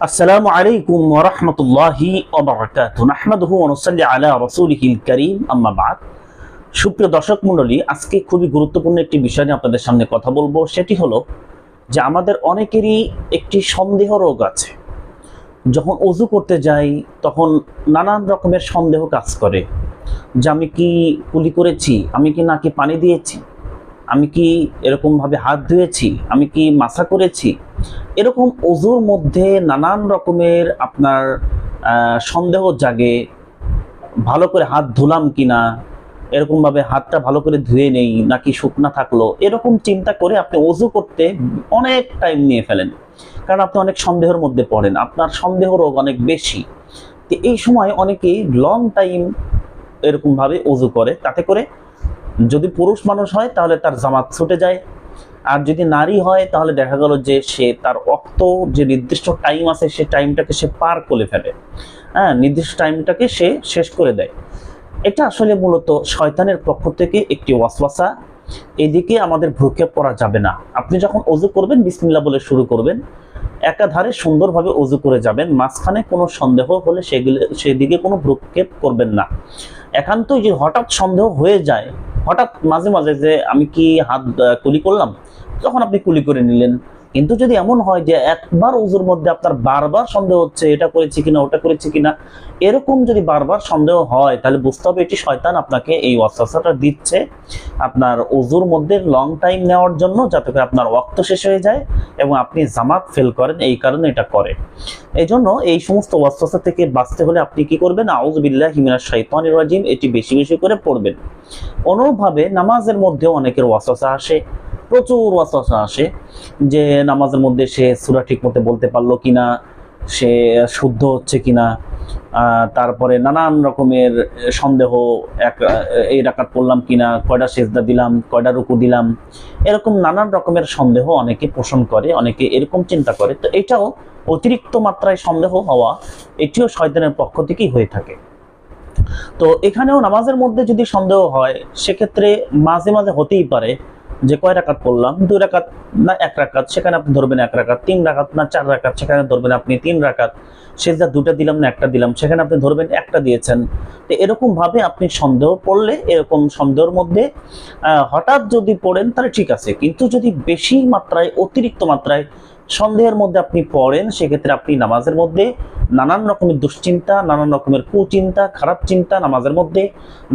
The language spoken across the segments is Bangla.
ওয়া রাহমাতুল্লাহি ওয়া বারাকাতুহু। নাহমাদুহু ওয়া নুসাল্লি আলা রাসূলিহিল কারীম। আম্মা বাদ। সুপ্রিয় দর্শক মণ্ডলী, আজকে খুবই গুরুত্বপূর্ণ একটি বিষয় নিয়ে আপনাদের সামনে কথা বলব। সেটি হলো যে আমাদের অনেকেরই একটি সন্দেহ রোগ আছে। যখন অজু করতে যাই, তখন নানান রকমের সন্দেহ কাজ করে। যে আমি কি কুলি করেছি? আমি কি নাকি পানি দিয়েছি? আমি কি এরকমভাবে হাত ধুয়েছি? আমি কি মাসা করেছি? এরকম অজুর মধ্যে নানান রকমের আপনার সন্দেহ জাগে, ভালো করে হাত ধুলাম কিনা, এরকমভাবে হাতটা ভালো করে ধুয়ে নেই, নাকি শুকনা থাকল, এরকম চিন্তা করে আপনি অজু করতে অনেক টাইম নিয়ে ফেলেন। কারণ আপনি অনেক সন্দেহের মধ্যে পড়েন, আপনার সন্দেহ রোগ অনেক বেশি। তো এই সময় অনেকেই লং টাইম এরকমভাবে অজু করে, তাতে করে যদি পুরুষ মানুষ হয়, তাহলে তার জামাত ছুটে যায় আর যদি নারী হয়, তাহলে দেখা গেল যে সে তার অক্ত যে নির্দিষ্ট টাইম আছে, সে টাইমটাকে সে পার করে ফেলে। হ্যাঁ নির্দিষ্ট টাইমটাকে সে শেষ করে দেয়। এটা আসলে মূলত শয়তানের পক্ষ থেকে একটি ওয়াসওয়াসা। এদিকে আমাদের ভ্রুক্ষেপ করা যাবে না। আপনি যখন অজু করবেন বিসমিল্লা বলে শুরু করবেন, একাধারে সুন্দরভাবে অজু করে যাবেন। মাঝখানে কোনো সন্দেহ হলে সেগুলো, সেদিকে কোনো ভ্রুক্ষেপ করবেন না। একান্তই যে হঠাৎ সন্দেহ হয়ে যায়, হঠাৎ মাঝে মাঝে যে আমি কি হাত কুলি করলাম? তখন আপনি কুলি করে নিলেন, কিন্তু যদি এমন হয় যে একবার উজুর মধ্যে আপনার বারবার সন্দেহ হচ্ছে, এটা করেছি কিনা, ওটা করেছি কিনা, এরকম যদি বারবার সন্দেহ হয়, তাহলে বুঝতে হবে এটি শয়তান আপনাকে এই ওয়াসওয়াসাটা দিচ্ছে আপনার উজুর মধ্যে লং টাইম নেওয়ার জন্য, যাতে করে আপনার ওয়াক্ত শেষ হয়ে যায় এবং আপনি জামাত ফেল করেন, এই কারণে এটা করে। এই জন্য এই সমস্ত ওয়াসওয়াসা থেকে বাঁচতে হলে আপনি কি করবেন? আউজবিল্লাহ হিমিনার শৈতানির রাজিম, এটি বেশি বেশি করে পড়বেন। অনুরূপভাবে নামাজের মধ্যেও অনেকের ওয়াসওয়াসা আসে প্রচুর ওয়াসওয়াসা আসে যে নামাজের মধ্যে সে সুরা ঠিক মতো বলতে পারল কিনা, সে শুদ্ধ হচ্ছে কিনা তারপরে নানান রকমের সন্দেহ, এক এই রাকাত পড়লাম কিনা, কয়টা সেজদা দিলাম, কয়টা রুকু দিলাম, এরকম নানান রকমের সন্দেহ অনেকে পোষণ করে, অনেকে এরকম চিন্তা করে। তো এটাও অতিরিক্ত মাত্রায় সন্দেহ হওয়া, এটিও শয়তানের পক্ষ থেকেই হয়ে থাকে। তো এখানেও নামাজের মধ্যে যদি সন্দেহ হয়, সেক্ষেত্রে মাঝে মাঝে হতেই পারে যে কয় রাকাত পড়লাম? দুই রাকাত না এক রাকাত, সেখানে আপনি ধরবেন এক রাকাত, তিন রাকাত না চার রাকাত, সেখানে ধরবেন আপনি তিন রাকাত। সেজদা দুটা দিলাম না একটা দিলাম, সেখানে আপনি ধরবেন একটা দিয়েছেন। তো এরকমভাবে আপনি সন্দেহ পড়লে, এরকম সন্দেহের মধ্যে হঠাৎ যদি পড়েন তাহলে ঠিক আছে। কিন্তু যদি বেশি মাত্রায়, অতিরিক্ত মাত্রায় সন্দেহের মধ্যে আপনি পড়েন, সেক্ষেত্রে আপনি নামাজের মধ্যে নানান রকমের দুশ্চিন্তা, নানান রকমের কুচিন্তা, খারাপ চিন্তা নামাজের মধ্যে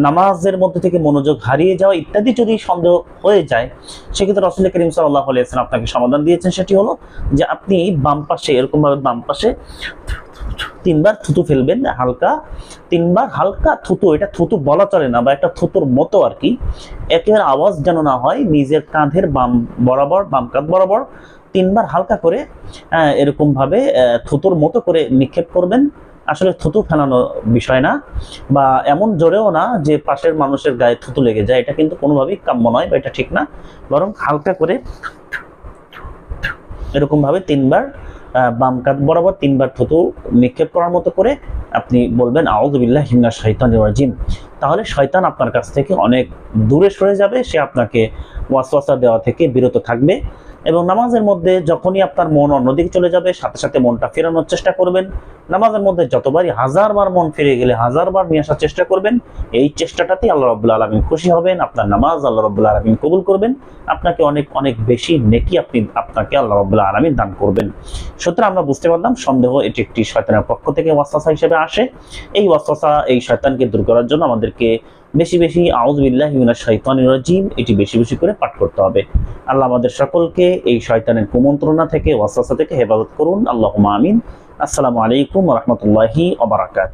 নামাজের মধ্যে থেকে মনোযোগ হারিয়ে যাওয়া ইত্যাদি যদি সন্দেহ হয়ে যায়, সেক্ষেত্রে রসুল করিম সাল্লাহ আলিয়ান আপনাকে সমাধান দিয়েছেন। সেটি হলো যে আপনি বাম পাশে, এরকমভাবে বাম পাশে তিনবার থুতু ফেলবেন, হালকা তিনবার হালকা থুতু, এটা থুতু বলা চলে না বা একটা থুতুর মতো আর কি, একেবারে আওয়াজ যেন না হয়, নিজের কাঁধের বাম বরাবর, বাম কাঁধ বরাবর তিনবার হালকা করে এরকমভাবে থুতুর মতো করে নিক্ষেপ করবেন। আসলে থুতু ফেলানো বিষয় না, বা এমন জোরেও না যে পাশের মানুষের গায়ে থুতু লেগে যায়। এটা কিন্তু কোনোভাবেই কাম্য নয় বা এটা ঠিক না। বরং হালকা করে এরকমভাবে তিনবার বাম কাঁধ বরাবর তিনবার থুতু নিক্ষেপ করার মতো করে আপনি বলবেন আউজবিল্লাহ হিমনা শৈতান রাজিম। তাহলে শয়তান আপনার কাছ থেকে অনেক দূরে সরে যাবে। সে আপনাকে ওয়াসওয়াসা দেওয়া থেকে বিরত থাকবে। এবং নামাজের মধ্যে যখনই আপনার মন অন্যদিকে চলে যাবে, সাথে সাথে মনটা ফেরানোর চেষ্টা করবেন। নামাজের মধ্যে যতবারই হাজারবার মন ফিরে গেলে হাজারবার নিয়ে আসার চেষ্টা করবেন, এই চেষ্টাটাতেই আল্লাহ রব্বুল্লা আলমিন খুশি হবেন, আপনার নামাজ আল্লাহ রব্বুল্লা আলমিন কবুল করবেন, আপনাকে অনেক অনেক বেশি নেকি আপনি, আপনাকে আল্লাহ রব্বুল্লা আলমিন দান করবেন। সুতরাং আমরা বুঝতে পারলাম সন্দেহ এটি একটি শয়তানের পক্ষ থেকে ওয়াসওয়াসা হিসেবে আসে। এই ওয়াসওয়াসা, এই শয়তানকে দূর করার জন্য আমাদেরকে বেশি বেশি আউজবিল্লাহ শাইতানির রাজিম, এটি বেশি বেশি করে পাঠ করতে হবে। আল্লাহ আমাদের সকলকে এই শয়তানের কুমন্ত্রণা থেকে ওয়াসা থেকে হেফাজত করুন। আল্লাহ আমিন। আসসালামু আলাইকুম রহমতুল্লাহি ওবরাকাত